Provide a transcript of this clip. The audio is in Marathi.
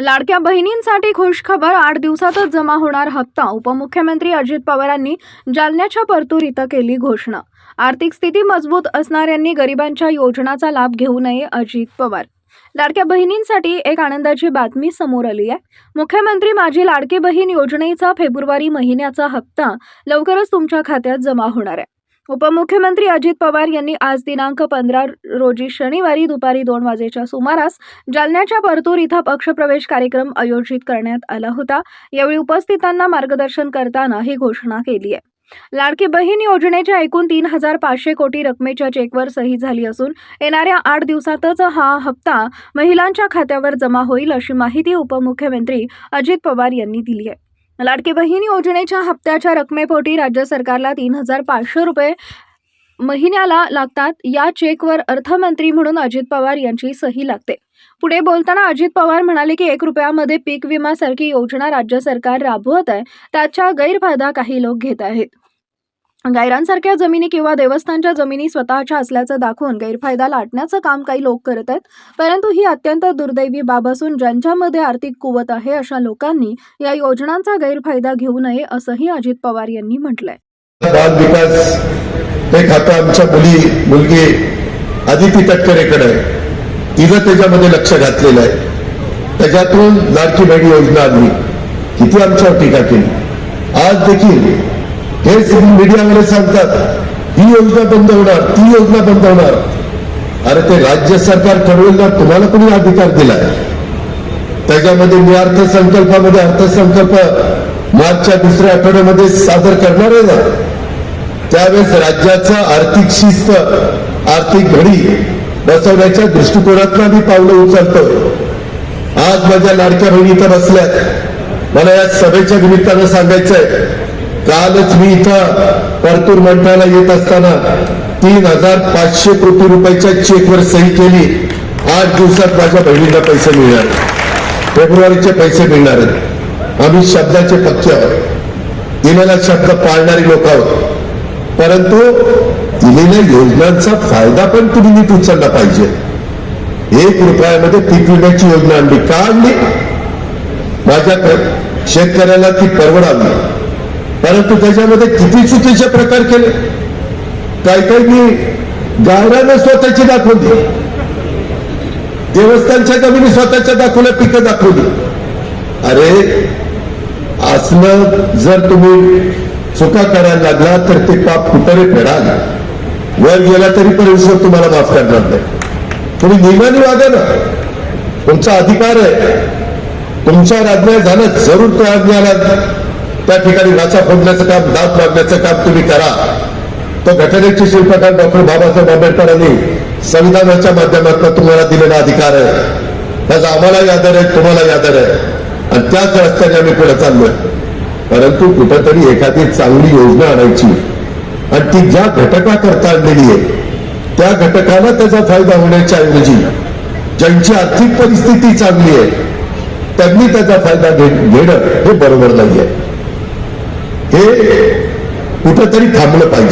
लाडक्या बहिणींसाठी खुशखबर आठ दिवसातच जमा होणार हप्ता उपमुख्यमंत्री अजित पवारांनी जालन्याच्या परतूर इथं केली घोषणा. आर्थिक स्थिती मजबूत असणाऱ्यांनी गरिबांच्या योजनाचा लाभ घेऊ नये अजित पवार. लाडक्या बहिणींसाठी एक आनंदाची बातमी समोर आली आहे. मुख्यमंत्री माझी लाडकी बहीण योजनेचा फेब्रुवारी महिन्याचा हप्ता लवकरच तुमच्या खात्यात जमा होणार आहे. उपमुख्यमंत्री अजित पवार यांनी आज दिनांक पंधरा रोजी शनिवारी दुपारी दोन वाजेच्या सुमारास जालन्याच्या परतूर इथं पक्षप्रवेश कार्यक्रम आयोजित करण्यात आला होता. यावेळी उपस्थितांना मार्गदर्शन करताना ही घोषणा केली आहे. लाडकी बहीण योजनेच्या एकूण तीन हजार पाचशे कोटी रकमेच्या चेकवर सही झाली असून येणाऱ्या आठ दिवसातच हा हप्ता महिलांच्या खात्यावर जमा होईल अशी माहिती उपमुख्यमंत्री अजित पवार यांनी दिली आहे. लाडकी बहीण योजनेच्या हप्त्याच्या रकमेपोटी राज्य सरकारला तीन हजार पाचशे रुपये महिन्याला लागतात. या चेकवर अर्थमंत्री म्हणून अजित पवार यांची सही लागते. पुढे बोलताना अजित पवार म्हणाले की एक रुपयामध्ये पीक विमासारखी योजना राज्य सरकार राबवत आहे. त्याच्या गैरफायदा काही लोक घेत आहेत. गायरांसारख्या जमिनी किंवा देवस्थानच्या जमिनी स्वतःच्या असल्याचं दाखवून गैरफायदा लाटण्याचं काम काही लोक करत आहेत. परंतु ही अत्यंत दुर्दैवी बाब असून ज्यांच्यामध्ये आर्थिक कुवत आहे अशा लोकांनी या योजनांचा गैरफायदा घेऊ नये असंही अजित पवार यांनी म्हटलंय. बाल विकास हे खातं आमच्या मुली मुलगी आदिती तटकरेकडे आहे. तिनं त्याच्यामध्ये लक्ष घातलेलं आहे. त्याच्यातून लाडकी बहिणी योजना आली. किती आमच्यावर टीका केली. आज देखील हे मीडियामध्ये सांगतात ही योजना बंद होणार ती योजना बंद होणार अरे ते राज्य सरकार ठरवेल ना तुम्हाला कोणी अधिकार दिलाय? त्याच्यामध्ये मी अर्थसंकल्पामध्ये अर्थसंकल्प मार्चच्या दुसऱ्या आठवड्यामध्ये सादर करणार आहे ना. त्यावेळेस राज्याचा आर्थिक शिस्त आर्थिक घडी बसवण्याच्या दृष्टिकोनातून आम्ही पावलं उचलतोय आज माझ्या लाडक्या बहिणी इथं बसल्यात. मला या सभेच्या निमित्तानं सांगायचंय कालच मी इथं परतूर मंडळाला येत असताना तीन हजार पाचशे कोटी रुपयाच्या चेकवर सही केली. आठ दिवसात माझ्या बहिणीला पैसे मिळणार. फेब्रुवारीचे पैसे मिळणार आहेत. आम्ही शब्दाचे पक्के आहोत. दिलेला शब्द पाळणारी लोक आहोत. परंतु दिलेल्या योजनांचा फायदा पण तुम्ही नीट उचलला पाहिजे. एक रुपयामध्ये पीक विम्याची योजना आणली का आणली? माझ्या शेतकऱ्याला ती परवडावी. परंतु त्याच्यामध्ये किती चुकीचे प्रकार केले? काही काही मी गायरानं स्वतःची दाखवली देवस्थानच्या जमिनी स्वतःच्या दाखवल्या पिकं दाखवली. अरे असलं जर तुम्ही चुका करायला लागला तर ते पाप कुठे फेडाल. वर गेला तरी परमेश्वर तुम्हाला माफ करणार नाही. तुम्ही नियमाने वागा ना. तुमचा अधिकार आहे. तुमच्यावर आज्ञा झालं जरूर तो अन्यायाला त्या ठिकाणी वाचा फोडण्याचं काम दात मागण्याचं काम तुम्ही करा. तो घटनेचे शिल्पकार डॉक्टर बाबासाहेब आंबेडकरांनी संविधानाच्या माध्यमातून तुम्हाला दिलेला अधिकार आहे. त्याचा आम्हालाही आदर आहे तुम्हालाही आदर आहे. आणि त्याच रस्त्याने आम्ही पुढे चाललोय. परंतु कुठंतरी एखादी चांगली योजना आणायची. आणि ती ज्या घटकाकरता आणलेली आहे त्या घटकाला त्याचा फायदा होण्याच्या ऐवजी ज्यांची आर्थिक परिस्थिती चांगली आहे त्यांनी त्याचा फायदा घेणं हे बरोबर नाहीये. हे कुठंतरी थांबलं पाहिजे.